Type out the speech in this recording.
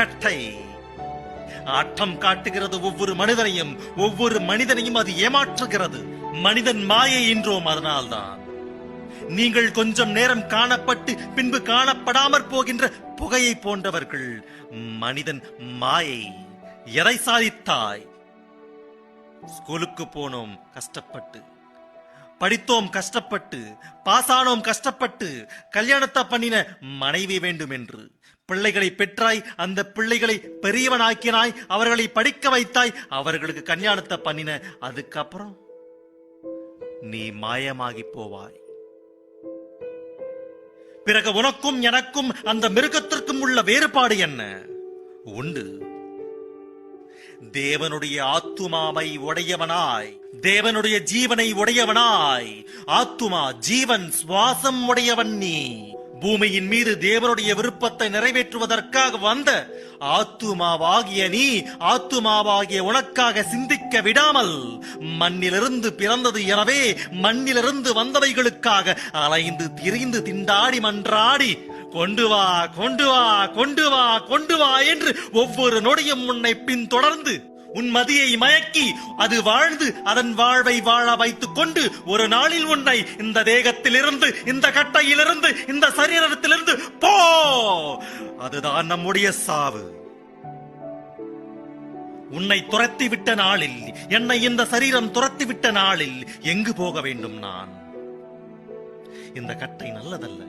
கட்டை. ஆட்டம் காட்டுகிறது ஒவ்வொரு மனிதனையும் ஒவ்வொரு மனிதனையும் அது ஏமாற்றுகிறது. மனிதன் மாயை என்றோம் அதனால்தான். நீங்கள் கொஞ்சம் நேரம் காணப்பட்டு பின்பு காணப்படாமற் போகின்ற புகையை போன்றவர்கள் மனிதன் மாயை. எதை சாதித்தாய்? ஸ்கூலுக்கு போனோம் கஷ்டப்பட்டு. படித்தோம் கஷ்டப்பட்டு. பாசானோம் கஷ்டப்பட்டு. கல்யாணத்தை பண்ணின மனைவி வேண்டும் என்று பிள்ளைகளை பெற்றாய் அந்த பிள்ளைகளை பெரியவனாக்கினாய் அவர்களை படிக்க வைத்தாய். அவர்களுக்கு கல்யாணத்தை பண்ணின அதுக்கப்புறம் நீ மாயமாகி போவாய். பிறகு உனக்கும் எனக்கும் அந்த மிருகத்திற்கும் உள்ள வேறுபாடு என்ன? உண்டு. தேவனுடைய ஆத்துமாவை உடையவனாய் தேவனுடைய ஜீவனை உடையவனாய். ஆத்துமா ஜீவன் சுவாசம் உடையவன் நீ. பூமியின் மீது தேவனுடைய விருப்பத்தை நிறைவேற்றுவதற்காக வந்த ஆத்துமாவாகிய நீ ஆத்துமாவாகிய உனக்காக சிந்திக்க விடாமல் மண்ணிலிருந்து பிறந்தது எனவே மண்ணிலிருந்து வந்தவைகளுக்காக அலைந்து திரிந்து திண்டாடி மன்றாடி கொண்டு வா கொண்டு வா கொண்டு வா கொண்டு வா என்று ஒவ்வொரு நொடியும் உன்னை பின்தொடர்ந்து உன் மதியை மயக்கி அது வாழ்ந்து அதன் வாழ்வை வாழ வைத்துக் கொண்டு ஒரு நாளில் உன்னை இந்த தேகத்திலிருந்து இந்த கட்டையிலிருந்து இந்த சரீரத்திலிருந்து போ! அதுதான் நம்முடைய சாவு. உன்னை துரத்தி விட்ட நாளில் என்னை இந்த சரீரம் துரத்தி விட்ட நாளில் எங்கு போக வேண்டும் நான்? இந்த கட்டை நல்லதல்ல.